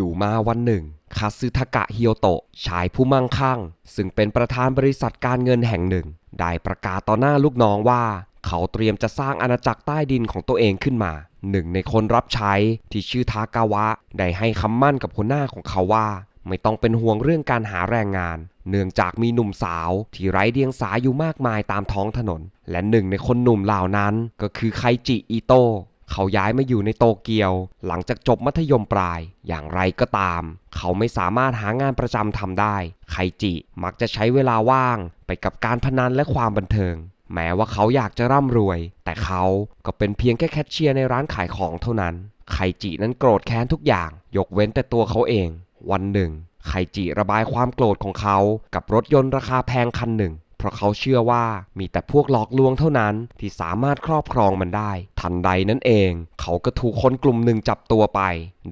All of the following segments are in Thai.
อยู่มาวันหนึ่ง คาซึทากะฮิโอโตะชายผู้มั่งคั่ง ซึ่งเป็นประธานบริษัทการเงินแห่งหนึ่ง ได้ประกาศต่อหน้าลูกน้องว่า เขาเตรียมจะสร้างอาณาจักรใต้ดินของตัวเองขึ้นมาหนึ่งในคนรับใช้ที่ชื่อทากาวะ ได้ให้คำมั่นกับหัวหน้าของเขาว่า ไม่ต้องเป็นห่วงเรื่องการหาแรงงาน เนื่องจากมีหนุ่มสาวที่ไร้เดียงสาอยู่มากมายตามท้องถนน และหนึ่งในคนหนุ่มเหล่านั้นก็คือไคจิอิโตะ เขาย้ายมาอยู่ในโตเกียว หลังจากจบมัธยมปลาย อย่างไรก็ตาม เขาไม่สามารถหางานประจำทำได้ ไคจิมักจะใช้เวลาว่างไปกับการพนันและความบันเทิง แม้ว่าเขาอยากจะร่ำรวย แต่เขาก็เป็นเพียงแค่แคชเชียร์ในร้านขายของเท่านั้น ไคจินั้นโกรธแค้นทุกอย่าง ยกเว้นแต่ตัวเขาเอง วันหนึ่ง ไคจิระบายความโกรธของเขากับรถยนต์ราคาแพงคันหนึ่งเพราะเขาเชื่อว่ามีแต่พวกหลอกลวงเท่านั้นที่สามารถครอบครองมันได้ทันใดนั้นเอง เขาก็ถูกคนกลุ่มหนึ่งจับตัวไป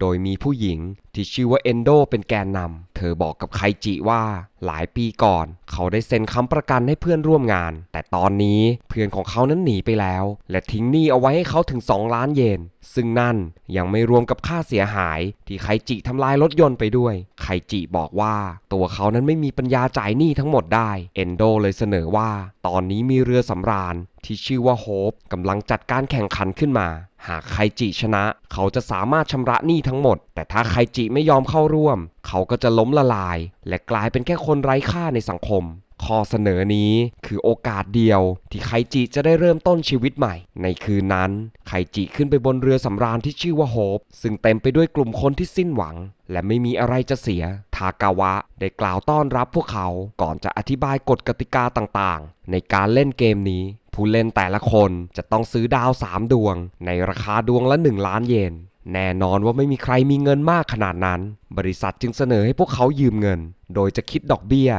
โดยมีผู้หญิงที่ชื่อว่าเอนโดเป็นแกนนำ เธอบอกกับไคจิว่าหลายปีก่อน เขาได้เซ็นค้ำประกันให้เพื่อนร่วมงาน แต่ตอนนี้เพื่อนของเขานั้นหนีไปแล้ว และทิ้งหนี้เอาไว้ให้เขาถึง 2 ล้านเยน ซึ่งนั่นยังไม่รวมกับค่าเสียหาย ที่ไคจิทำลายรถยนต์ไปด้วย ไคจิบอกว่า ตัวเขานั้นไม่มีปัญญาจ่ายหนี้ทั้งหมดได้ เอนโดเลยเสนอว่า ตอนนี้มีเรือสำราญ ที่ชื่อว่าโฮปกำลังจัดการแข่งขันขึ้นมา หากไคจิชนะ เขาจะสามารถชำระหนี้ทั้งหมด แต่ถ้าไคจิไม่ยอมเข้าร่วม เขาก็จะล้มละลาย และกลายเป็นแค่คนไร้ค่าในสังคมข้อเสนอนี้คือโอกาสเดียว ที่ไคจิจะได้เริ่มต้นชีวิตใหม่ ในคืนนั้น ไคจิขึ้นไปบนเรือสำราญที่ชื่อว่าโฮปซึ่งเต็มไปด้วยกลุ่มคนที่สิ้นหวัง และไม่มีอะไรจะเสีย ทากาวะได้กล่าวต้อนรับพวกเขาก่อนจะอธิบายกฎกติกาต่างๆ ในการเล่นเกมนี้ ผู้เล่นแต่ละคนจะต้องซื้อดาว 3 ดวง ในราคาดวงละ 1 ล้านเยน แน่นอนว่าไม่มีใครมีเงินมากขนาดนั้น บริษัทจึงเสนอให้พวกเขายืมเงิน โดยจะคิดดอกเบี้ย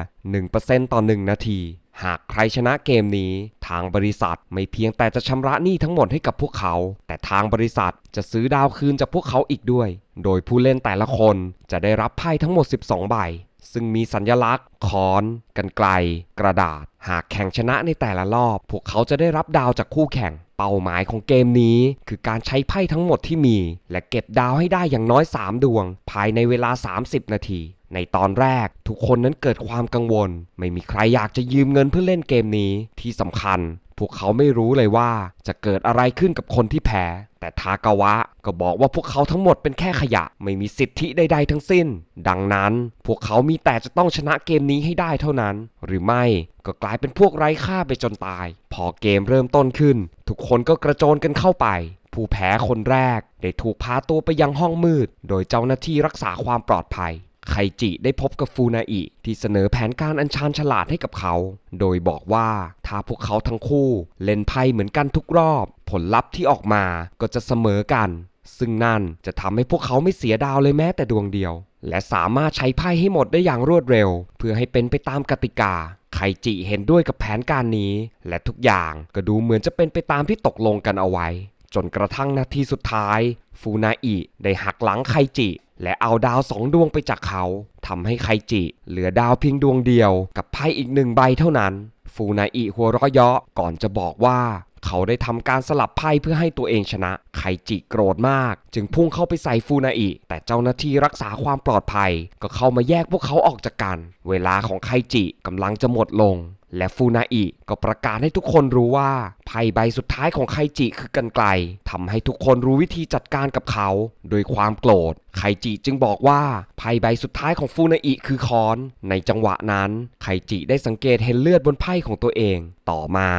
1%ต่อ 1 นาที หากใครชนะเกมนี้ ทางบริษัทไม่เพียงแต่จะชำระหนี้ทั้งหมดให้กับพวกเขา แต่ทางบริษัทจะซื้อดาวคืนจากพวกเขาอีกด้วย โดยผู้เล่นแต่ละคนจะได้รับไพ่ทั้งหมด 12 ใบ ซึ่งมีสัญลักษณ์ค้อนกันไกล กระดาษ หากแข่งชนะในแต่ละรอบ พวกเขาจะได้รับดาวจากคู่แข่ง เป้าหมายของเกมนี้ คือการใช้ไพ่ทั้งหมดที่มี และเก็บดาวให้ได้อย่างน้อย 3 ดวง ภายในเวลา 30 นาที ในตอนแรก ทุกคนนั้นเกิดความกังวล ไม่มีใครอยากจะยืมเงินเพื่อเล่นเกมนี้ที่สำคัญ พวกเขาไม่รู้เลยว่าจะเกิดอะไรขึ้นกับคนที่แพ้ แต่ทากาวะก็บอกว่าพวกเขาทั้งหมดเป็นแค่ขยะ ไม่มีสิทธิใดๆทั้งสิ้น ดังนั้นพวกเขามีแต่จะต้องชนะเกมนี้ให้ได้เท่านั้น หรือไม่ก็กลายเป็นพวกไร้ค่าไปจนตาย พอเกมเริ่มต้นขึ้น ทุกคนก็กระโจนกันเข้าไป ผู้แพ้คนแรก ได้ถูกพาตัวไปยังห้องมืด โดยเจ้าหน้าที่รักษาความปลอดภัย ไคจิได้พบกับฟูนาอิที่เสนอแผนการอัญชานฉลาดให้กับเขา โดยบอกว่าถ้าพวกเขาทั้งคู่เล่นไพ่เหมือนกันทุกรอบ ผลลัพธ์ที่ออกมาก็จะเสมอกัน ซึ่งนั่นจะทำให้พวกเขาไม่เสียดาวเลยแม้แต่ดวงเดียว และสามารถใช้ไพ่ให้หมดได้อย่างรวดเร็ว เพื่อให้เป็นไปตามกติกาไคจิเห็นด้วยกับแผนการนี้ และทุกอย่างก็ดูเหมือนจะเป็นไปตามที่ตกลงกันเอาไว้ จนกระทั่งนาทีสุดท้าย ฟูนาอิได้หักหลังไคจิ และเอาดาวสองดวงไปจากเขาทำให้ไคจิ เหลือดาวเพียงดวงเดียวกับไพ่อีกหนึ่งใบเท่านั้น ฟูนาอิหัวเราะเยาะก่อนจะบอกว่า เขาได้ทำการสลับไพ่เพื่อให้ตัวเองชนะ ไคจิโกรธมาก จึงพุ่งเข้าไปใส่ฟูนาอิ แต่เจ้าหน้าที่รักษาความปลอดภัย ก็เข้ามาแยกพวกเขาออกจากกัน เวลาของไคจิกำลังจะหมดลง และฟูนาอิก็ประกาศให้ทุกคนรู้ว่าไพ่ใบสุดท้ายของไคจิคือกันไกลทำให้ทุกคนรู้วิธีจัดการกับเขา โดยความโกรธ ไคจิจึงบอกว่าไพ่ใบสุดท้ายของฟูนาอิคือค้อน ในจังหวะนั้น ไคจิได้สังเกตเห็นเลือดบนไพ่ของตัวเอง ต่อมา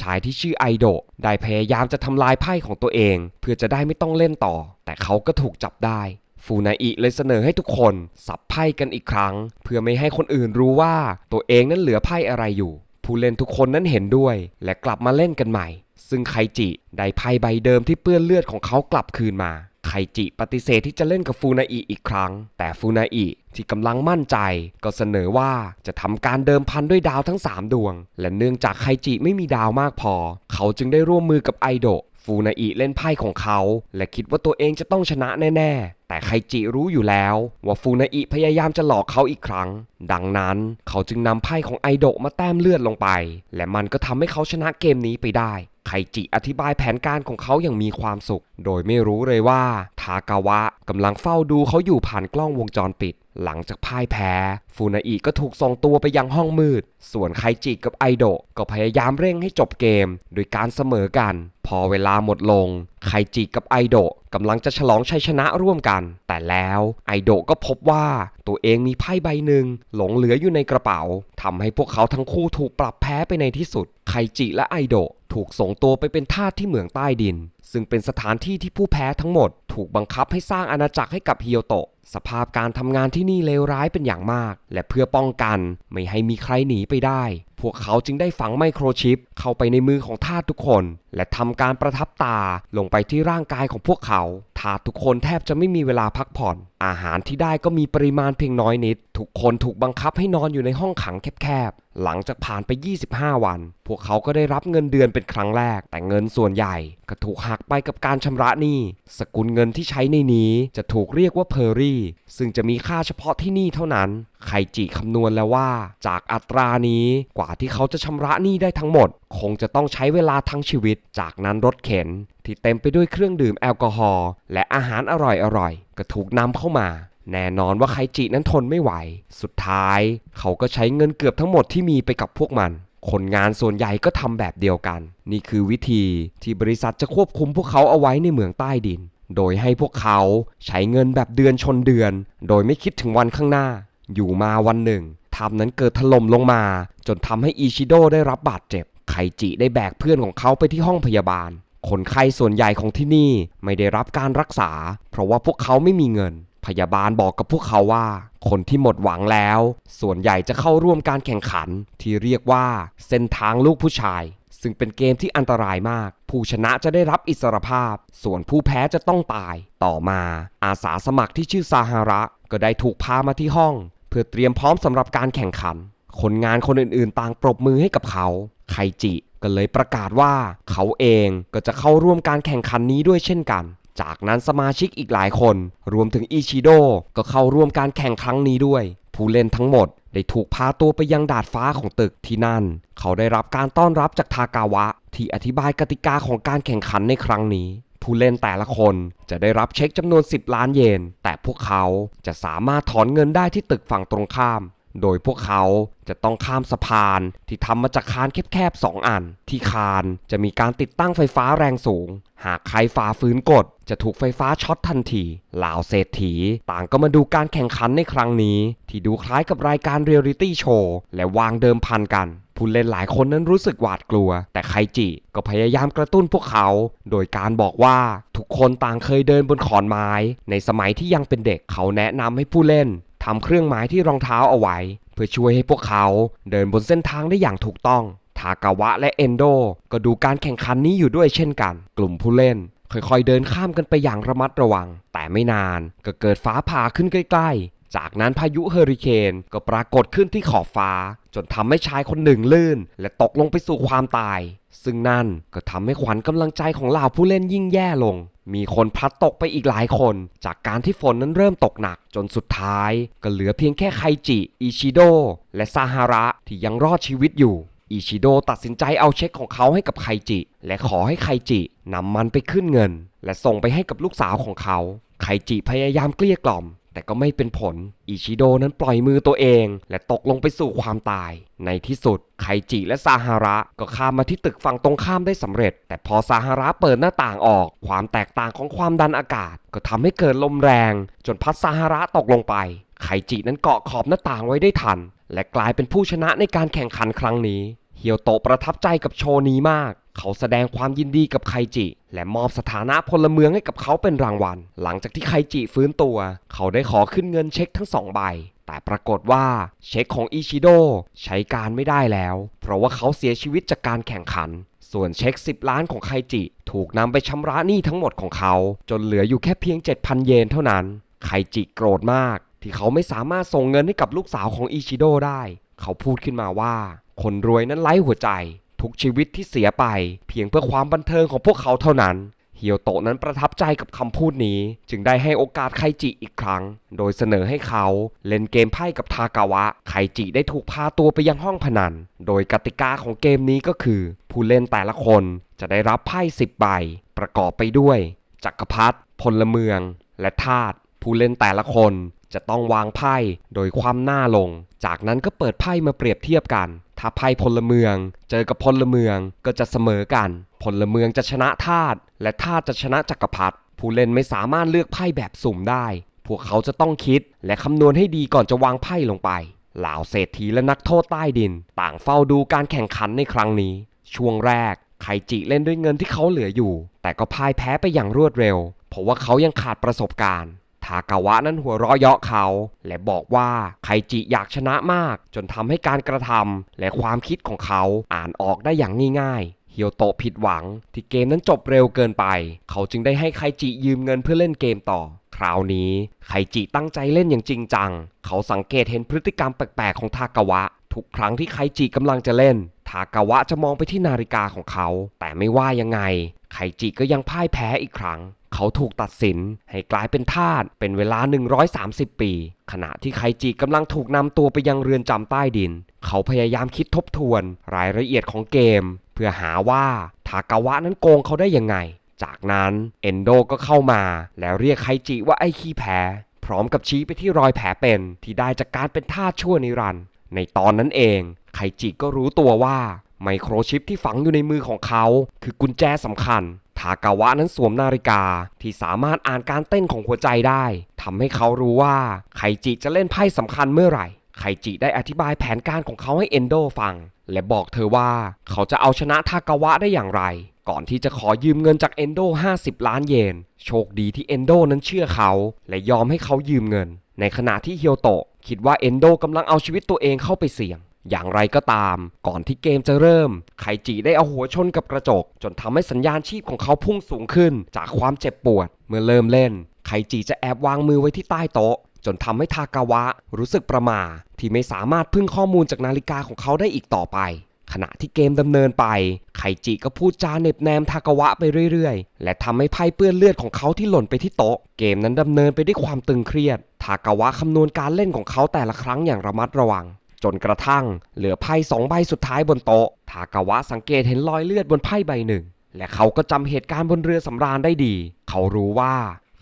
ชายที่ชื่อไอโดะได้พยายามจะทำลายไพ่ของตัวเอง เพื่อจะได้ไม่ต้องเล่นต่อ แต่เขาก็ถูกจับได้ฟูนาอิเลยเสนอให้ทุกคนสับไพ่กันอีกครั้ง เพื่อไม่ให้คนอื่นรู้ว่าตัวเองนั้นเหลือไพ่อะไรอยู่ ผู้เล่นทุกคนนั้นเห็นด้วย และกลับมาเล่นกันใหม่ ซึ่งไคจิได้ไพ่ใบเดิมที่เปื้อนเลือดของเขากลับคืนมา ไคจิปฏิเสธที่จะเล่นกับฟูนาอิอีกครั้ง แต่ฟูนาอิที่กำลังมั่นใจ ก็เสนอว่าจะทำการเดิมพันด้วยดาวทั้ง 3 ดวง และเนื่องจากไคจิไม่มีดาวมากพอ เขาจึงได้ร่วมมือกับไอโดฟูนาอิเล่นไพ่ของเขา และคิดว่าตัวเองจะต้องชนะแน่ๆ แต่ไคจิรู้อยู่แล้วว่าฟูนาอิพยายามจะหลอกเขาอีกครั้ง ดังนั้นเขาจึงนำไพ่ของไอโดะมาแต้มเลือดลงไป และมันก็ทำให้เขาชนะเกมนี้ไปได้ไคจิอธิบายแผนการของเขาอย่างมีความสุข โดยไม่รู้เลยว่า ทากาวะกำลังเฝ้าดูเขาอยู่ผ่านกล้องวงจรปิด หลังจากพ่ายแพ้ ฟูนาอิก็ถูกส่งตัวไปยังห้องมืด ส่วนไคจิกับไอโดะก็พยายามเร่งให้จบเกม โดยการเสมอกัน พอเวลาหมดลง ไคจิกับไอโดะกำลังจะฉลองชัยชนะร่วมกัน แต่แล้วไอโดะก็พบว่าตัวเองมีไพ่ใบหนึ่งหลงเหลืออยู่ในกระเป๋าทำให้พวกเขาทั้งคู่ถูกปรับแพ้ไปในที่สุด ไคจิและไอโดะถูกส่งตัวไปเป็นทาสที่เหมืองใต้ดิน ซึ่งเป็นสถานที่ที่ผู้แพ้ทั้งหมด ถูกบังคับให้สร้างอาณาจักรให้กับฮิโยโตะสภาพการทำงานที่นี่เลวร้ายเป็นอย่างมาก และเพื่อป้องกันไม่ให้มีใครหนีไปได้ พวกเขาจึงได้ฝังไมโครชิป เข้าไปในมือของทาสทุกคน และทำการประทับตาลงไปที่ร่างกายของพวกเขา ทาสทุกคนแทบจะไม่มีเวลาพักผ่อน อาหารที่ได้ก็มีปริมาณเพียงน้อยนิด ทุกคนถูกบังคับให้นอนอยู่ในห้องขังแคบๆ หลังจากผ่านไป 25 วัน พวกเขาก็ได้รับเงินเดือนเป็นครั้งแรก แต่เงินส่วนใหญ่ก็ถูกหักไปกับการชำระหนี้ สกุลเงินที่ใช้ในนี้จะถูกเรียกว่าเพอร์รี่ ซึ่งจะมีค่าเฉพาะที่นี่เท่านั้นไคจิคำนวณแล้วว่า จากอัตรานี้กว่าที่เขาจะชำระหนี้ได้ทั้งหมดคงจะต้องใช้เวลาทั้งชีวิต จากนั้นรถเข็น ที่เต็มไปด้วยเครื่องดื่มแอลกอฮอล์และอาหารอร่อยๆ ก็ถูกนำเข้ามา แน่นอนว่าไคจินั้นทนไม่ไหว สุดท้าย เขาก็ใช้เงินเกือบทั้งหมดที่มีไปกับพวกมัน คนงานส่วนใหญ่ก็ทำแบบเดียวกัน นี่คือวิธีที่บริษัทจะควบคุมพวกเขาเอาไว้ในเมืองใต้ดิน โดยให้พวกเขาใช้เงินแบบเดือนชนเดือน โดยไม่คิดถึงวันข้างหน้า อยู่มาวันหนึ่งทำนั้นเกิดถล่มลงมา จนทำให้อิชิโดได้รับบาดเจ็บ ไคจิได้แบกเพื่อนของเขาไปที่ห้องพยาบาล คนไข้ส่วนใหญ่ของที่นี่ไม่ได้รับการรักษา เพราะว่าพวกเขาไม่มีเงิน พยาบาลบอกกับพวกเขาว่า คนที่หมดหวังแล้ว ส่วนใหญ่จะเข้าร่วมการแข่งขัน ที่เรียกว่าเส้นทางลูกผู้ชาย ซึ่งเป็นเกมที่อันตรายมาก ผู้ชนะจะได้รับอิสรภาพ ส่วนผู้แพ้จะต้องตาย ต่อมาอาสาสมัครที่ชื่อซาฮาระ ก็ได้ถูกพามาที่ห้อง เพื่อเตรียมพร้อมสำหรับการแข่งขัน คนงานคนอื่นๆ ต่างปรบมือให้กับเขาไคจิก็เลยประกาศว่าเขาเองก็จะเข้าร่วมการแข่งขันนี้ด้วยเช่นกัน จากนั้นสมาชิกอีกหลายคน รวมถึงอิชิโดก็เข้าร่วมการแข่งครั้งนี้ด้วย ผู้เล่นทั้งหมดได้ถูกพาตัวไปยังดาดฟ้าของตึกที่นั่น เขาได้รับการต้อนรับจากทากาวะ ที่อธิบายกติกาของการแข่งขันในครั้งนี้ ผู้เล่นแต่ละคนจะได้รับเช็คจำนวน 10 ล้านเยน แต่พวกเขาจะสามารถถอนเงินได้ที่ตึกฝั่งตรงข้าม โดยพวกเขาจะต้องข้ามสะพานที่ทำมาจากคานแคบๆ 2 อัน ที่คานจะมีการติดตั้งไฟฟ้าแรงสูง หากใครฝ่าฝืนกฎจะถูกไฟฟ้าช็อตทันทีเหล่าเศรษฐี ต่างก็มาดูการแข่งขันในครั้งนี้ ที่ดูคล้ายกับรายการเรียลลิตี้โชว์และวางเดิมพันกันผู้เล่นหลายคนนั้นรู้สึกหวาดกลัว แต่ไคจิก็พยายามกระตุ้นพวกเขา โดยการบอกว่าทุกคนต่างเคยเดินบนขอนไม้ ในสมัยที่ยังเป็นเด็กเขาแนะนำให้ผู้เล่น ทำเครื่องหมายที่รองเท้าเอาไว้ เพื่อช่วยให้พวกเขาเดินบนเส้นทางได้อย่างถูกต้อง ทากาวะและเอนโดก็ดูการแข่งขันนี้อยู่ด้วยเช่นกัน กลุ่มผู้เล่น ค่อยๆเดินข้ามกันไปอย่างระมัดระวัง แต่ไม่นานก็เกิดฟ้าผ่าขึ้นใกล้ๆ จากนั้นพายุเฮอริเคนก็ปรากฏขึ้นที่ขอบฟ้า จนทำให้ชายคนหนึ่งลื่น และตกลงไปสู่ความตาย ซึ่งนั่นก็ทำให้ขวัญกำลังใจของเหล่าผู้เล่นยิ่งแย่ลง มีคนพลัดตกไปอีกหลายคน จากการที่ฝนนั้นเริ่มตกหนัก จนสุดท้าย ก็เหลือเพียงแค่ไคจิ อิชิโด และซาฮาระที่ยังรอดชีวิตอยู่อิชิโดตัดสินใจเอาเช็คของเขาให้กับไคจิ และขอให้ไคจินำมันไปขึ้นเงิน และส่งไปให้กับลูกสาวของเขา ไคจิพยายามเกลี้ยกล่อม แต่ก็ไม่เป็นผล อิชิโดนั้นปล่อยมือตัวเอง และตกลงไปสู่ความตาย ในที่สุด ไคจิและซาฮาระก็ข้ามมาที่ตึกฝั่งตรงข้ามได้สำเร็จ แต่พอซาฮาระเปิดหน้าต่างออก ความแตกต่างของความดันอากาศ ก็ทำให้เกิดลมแรง จนพัดซาฮาระตกลงไป ไคจินั้นเกาะขอบหน้าต่างไว้ได้ทัน และกลายเป็นผู้ชนะในการแข่งขันครั้งนี้ เฮียวโตประทับใจกับโชว์นี้มาก เขาแสดงความยินดีกับไคจิ และมอบสถานะพลเมืองให้กับเขาเป็นรางวัล หลังจากที่ไคจิฟื้นตัว เขาได้ขอขึ้นเงินเช็คทั้งสองใบ แต่ปรากฏว่าเช็คของอิชิโดใช้การไม่ได้แล้ว เพราะว่าเขาเสียชีวิตจากการแข่งขัน ส่วนเช็ค 10 ล้านของไคจิ ถูกนำไปชำระหนี้ทั้งหมดของเขา จนเหลืออยู่แค่เพียง 7,000 เยนเท่านั้น ไคจิโกรธมาก ที่เขาไม่สามารถส่งเงินให้กับลูกสาวของอิชิโดได้ เขาพูดขึ้นมาว่า คนรวยนั้นไร้หัวใจ ทุกชีวิตที่เสียไป เพียงเพื่อความบันเทิงของพวกเขาเท่านั้นเฮียวโตะนั้นประทับใจกับคำพูดนี้ จึงได้ให้โอกาสไคจิอีกครั้ง โดยเสนอให้เขาเล่นเกมไพ่กับทากาวะ ไคจิได้ถูกพาตัวไปยังห้องพนัน โดยกติกาของเกมนี้ก็คือ ผู้เล่นแต่ละคนจะได้รับไพ่10ใบ ประกอบไปด้วย จักรพรรดิพลเมือง และทาสผู้เล่นแต่ละคน จะต้องวางไพ่โดยความหน้าลง จากนั้นก็เปิดไพ่มาเปรียบเทียบกัน ถ้าไพ่พลเมือง เจอกับพลเมืองก็จะเสมอกัน พลเมืองจะชนะทาสและทาสจะชนะจักรพรรดิผู้เล่นไม่สามารถเลือกไพ่แบบสุ่มได้ พวกเขาจะต้องคิดและคำนวณให้ดีก่อนจะวางไพ่ลงไป เหล่าเศรษฐีและนักโทษใต้ดิน ต่างเฝ้าดูการแข่งขันในครั้งนี้ ช่วงแรกไคจิเล่นด้วยเงินที่เขาเหลืออยู่ แต่ก็พ่ายแพ้ไปอย่างรวดเร็ว เพราะว่าเขายังขาดประสบการณ์ ทากาวะนั้นหัวเราะเยาะเขา และบอกว่าไคจิอยากชนะมาก จนทำให้การกระทำและความคิดของเขาอ่านออกได้อย่างง่ายๆเฮียวโตผิดหวังที่เกมนั้นจบเร็วเกินไป เขาจึงได้ให้ไคจิยืมเงินเพื่อเล่นเกมต่อ คราวนี้ไคจิตั้งใจเล่นอย่างจริงจัง เขาสังเกตเห็นพฤติกรรมแปลกๆของทากาวะ ทุกครั้งที่ไคจิกำลังจะเล่น ทากาวะจะมองไปที่นาฬิกาของเขา แต่ไม่ว่ายังไง ไคจิก็ยังพ่ายแพ้อีกครั้ง เขาถูกตัดสินให้กลายเป็นทาสเป็นเวลา 130 ปี ขณะที่ไคจิกำลังถูกนำตัวไปยังเรือนจำใต้ดิน เขาพยายามคิดทบทวน รายละเอียดของเกม เพื่อหาว่าทากาวะนั้นโกงเขาได้ยังไง จากนั้นเอนโดก็เข้ามา แล้วเรียกไคจิว่าไอ้ขี้แพ้พร้อมกับชี้ไปที่รอยแผลเป็นที่ได้จากการเป็นทาสชั่วนิรันดร์ในตอนนั้นเองไคจิก็รู้ตัวว่าไมโครชิปที่ฝังอยู่ในมือของเขา คือกุญแจสำคัญ ทากาวะนั้นสวมนาฬิกาที่สามารถอ่านการเต้นของหัวใจได้ทำให้เขารู้ว่าไคจิจะเล่นไพ่สำคัญเมื่อไหร่ ไคจิได้อธิบายแผนการของเขาให้เอนโดฟัง และบอกเธอว่าเขาจะเอาชนะทากาวะได้อย่างไร ก่อนที่จะขอยืมเงินจากเอนโด50 ล้านเยน โชคดีที่เอนโดนั้นเชื่อเขา และยอมให้เขายืมเงิน ในขณะที่เฮียวโตะคิดว่าเอนโดกำลังเอาชีวิตตัวเองเข้าไปเสี่ยง อย่างไรก็ตาม ก่อนที่เกมจะเริ่ม ไคจิได้เอาหัวชนกับกระจก จนทำให้สัญญาณชีพของเขาพุ่งสูงขึ้น จากความเจ็บปวด เมื่อเริ่มเล่น ไคจิจะแอบวางมือไว้ที่ใต้โต๊ะ จนทำให้ทากาวะรู้สึกประหม่าที่ไม่สามารถพึ่งข้อมูลจากนาฬิกาของเขาได้อีกต่อไป ขณะที่เกมดำเนินไป ไคจิก็พูดจาเหน็บแนมทากาวะไปเรื่อยๆ และทำให้ไพ่เปื้อนเลือดของเขาที่หล่นไปที่โต๊ะ เกมนั้นดำเนินไปด้วยความตึงเครียด ทากาวะคำนวณการเล่นของเขาแต่ละครั้งอย่างระมัดระวัง จนกระทั่งเหลือไพ่สองใบสุดท้ายบนโต๊ะทากาวะสังเกตเห็นรอยเลือดบนไพ่ใบหนึ่ง และเขาก็จำเหตุการณ์บนเรือสำราญได้ดี เขารู้ว่า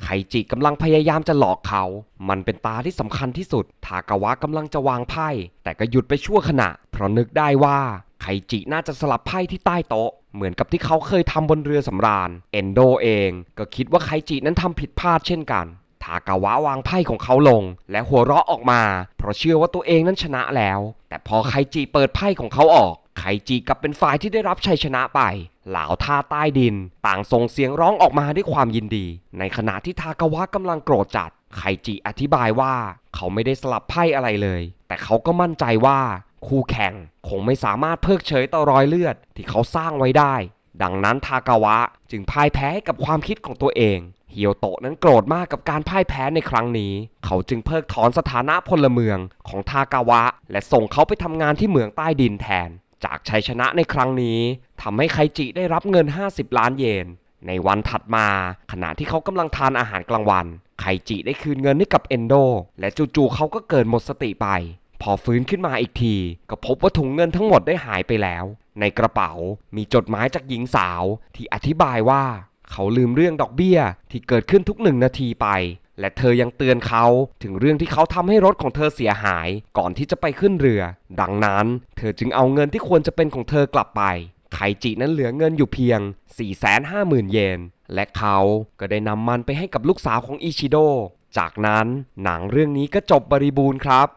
ไคจิกำลังพยายามจะหลอกเขา มันเป็นตาที่สำคัญที่สุด ทากาวะกำลังจะวางไพ่ แต่ก็หยุดไปชั่วขณะ เพราะนึกได้ว่าไคจิน่าจะสลับไพ่ที่ใต้โต๊ะ เหมือนกับที่เขาเคยทำบนเรือสำราญ เอนโดเองก็คิดว่าไคจินั้นทำผิดพลาดเช่นกัน ทากาวะวางไพ่ของเขาลง และหัวเราะออกมา เพราะเชื่อว่าตัวเองนั้นชนะแล้ว แต่พอไคจิเปิดไพ่ของเขาออก ไคจิกลับเป็นฝ่ายที่ได้รับชัยชนะไป เหล่าท่าใต้ดิน ต่างส่งเสียงร้องออกมาด้วยความยินดี ในขณะที่ทากาวะกำลังโกรธจัด ไคจิอธิบายว่า เขาไม่ได้สลับไพ่อะไรเลย แต่เขาก็มั่นใจว่าคู่แข่งคงไม่สามารถเพิกเฉยต่อรอยเลือดที่เขาสร้างไว้ได้ ดังนั้นทากาวะจึงพ่ายแพ้ให้กับความคิดของตัวเองเฮียวโตะนั้นโกรธมากกับการพ่ายแพ้ในครั้งนี้ เขาจึงเพิกถอนสถานะพลเมืองของทากาวะ และส่งเขาไปทำงานที่เมืองใต้ดินแทน จากชัยชนะในครั้งนี้ทำให้ไคจิได้รับเงิน 50 ล้านเยน ในวันถัดมาขณะที่เขากำลังทานอาหารกลางวัน ไคจิได้คืนเงินให้กับเอนโด และจู่ๆเขาก็เกิดหมดสติไป พอฟื้นขึ้นมาอีกที ก็พบว่าถุงเงินทั้งหมดได้หายไปแล้ว ในกระเป๋ามีจดหมายจากหญิงสาว ที่อธิบายว่า เขาลืมเรื่องดอกเบี้ย ที่เกิดขึ้นทุกหนึ่งนาทีไป และเธอยังเตือนเขาถึงเรื่องที่เขาทำให้รถของเธอเสียหาย ก่อนที่จะไปขึ้นเรือ ดังนั้น เธอจึงเอาเงินที่ควรจะเป็นของเธอกลับไป ไคจินั้นเหลือเงินอยู่เพียง 450,000 เยน และเขาก็ได้นำมันไปให้กับลูกสาวของอิชิโด จากนั้นหนังเรื่องนี้ก็จบบริบูรณ์ครับ